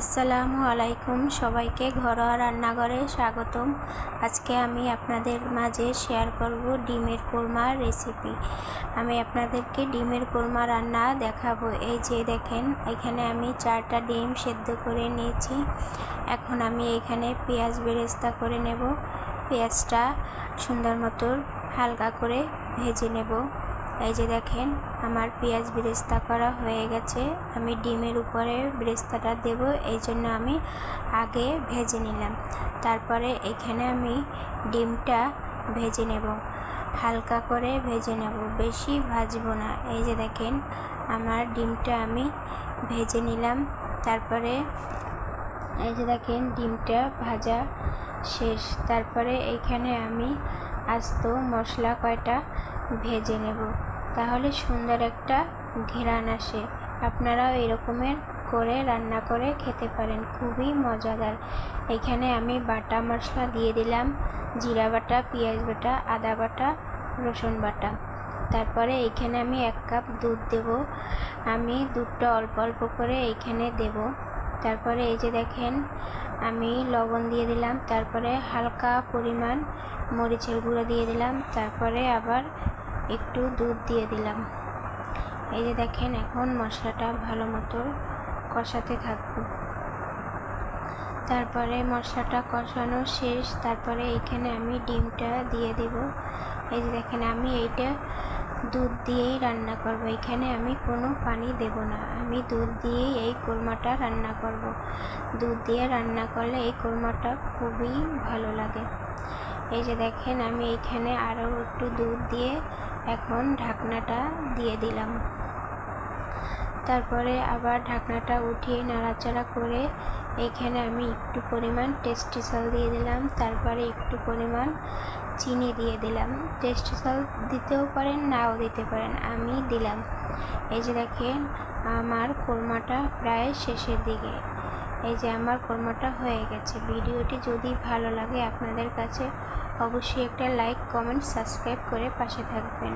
আসসালামু আলাইকুম সবাইকে ঘরোয়া রান্নাঘরে স্বাগতম। আজকে আমি আপনাদের মাঝে শেয়ার করব ডিমের কোরমার রেসিপি। আমি আপনাদেরকে ডিমের কোরমা রান্না দেখাবো। এই যে দেখেন, এখানে আমি চারটা ডিম সেদ্ধ করে নিয়েছি। এখন আমি এখানে পেঁয়াজ বেরেস্তা করে নেব। পেঁয়াজটা সুন্দর মতো হালকা করে ভেজে নেব। এই যে দেখেন, আমার পেঁয়াজ বেরেস্তা করা হয়ে গেছে। আমি ডিমের উপরে বেরেস্তাটা দেব, এই জন্য আমি আগে ভেজে নিলাম। তারপরে এখানে আমি ডিমটা ভেজে নেব। হালকা করে ভেজে নেব, বেশি ভাজবো না। এই যে দেখেন, আমার ডিমটা আমি ভেজে নিলাম। তারপরে এই যে দেখেন, ডিমটা ভাজা শেষ। তারপরে এইখানে আমি আস্ত মশলা কয়টা ভেজে নেব? তাহলে সুন্দর একটা ঘেরান আসে। আপনারাও এরকমের করে রান্না করে খেতে পারেন। খুবই মজাদার। এখানে আমি বাটা মশলা দিয়ে দিলাম। জিরা বাটা, পেঁয়াজ বাটা, আদা বাটা, রসুন বাটা। তারপরে এইখানে আমি এক কাপ দুধ দেব। আমি দুধটা অল্প অল্প করে এইখানে দেব। তারপরে এই যে দেখেন, আমি লবণ দিয়ে দিলাম, তারপরে হালকা পরিমাণ মরিচের গুঁড়ো দিয়ে দিলাম, তারপরে আবার একটু দুধ দিয়ে দিলাম। এই যে দেখেন, এখন মশলাটা ভালো মতো কষাতে থাকব। তারপরে মশলাটা কষানো শেষ, তারপরে এখানে আমি ডিমটা দিয়ে দেব। এই যে দেখেন, আমি এইটা দুধ দিয়েই রান্না করব। এখানে আমি কোনো পানি দেব না। আমি দুধ দিয়েই এই কোরমাটা রান্না করব। দুধ দিয়ে রান্না করলে এই কোরমাটা খুবই ভালো লাগে। এই যে দেখেন, আমি এইখানে আরও একটু দুধ দিয়ে এখন ঢাকনাটা দিয়ে দিলাম। তারপরে আবার ঢাকনাটা উঠিয়ে নাড়াচাড়া করে এখানে আমি একটু পরিমাণ টেস্টি সল দিয়ে দিলাম। তারপরে একটু পরিমাণ চিনি দিয়ে দিলাম। টেস্টি সল দিতেও পারেন, নাও দিতে পারেন, আমি দিলাম। এই যে দেখেন, আমার কোরমাটা প্রায় শেষের দিকে। এই যে আমার কোরমাটা হয়ে গেছে। ভিডিওটি যদি ভালো লাগে আপনাদের কাছে, অবশ্যই একটা লাইক, কমেন্ট, সাবস্ক্রাইব করে পাশে থাকবেন।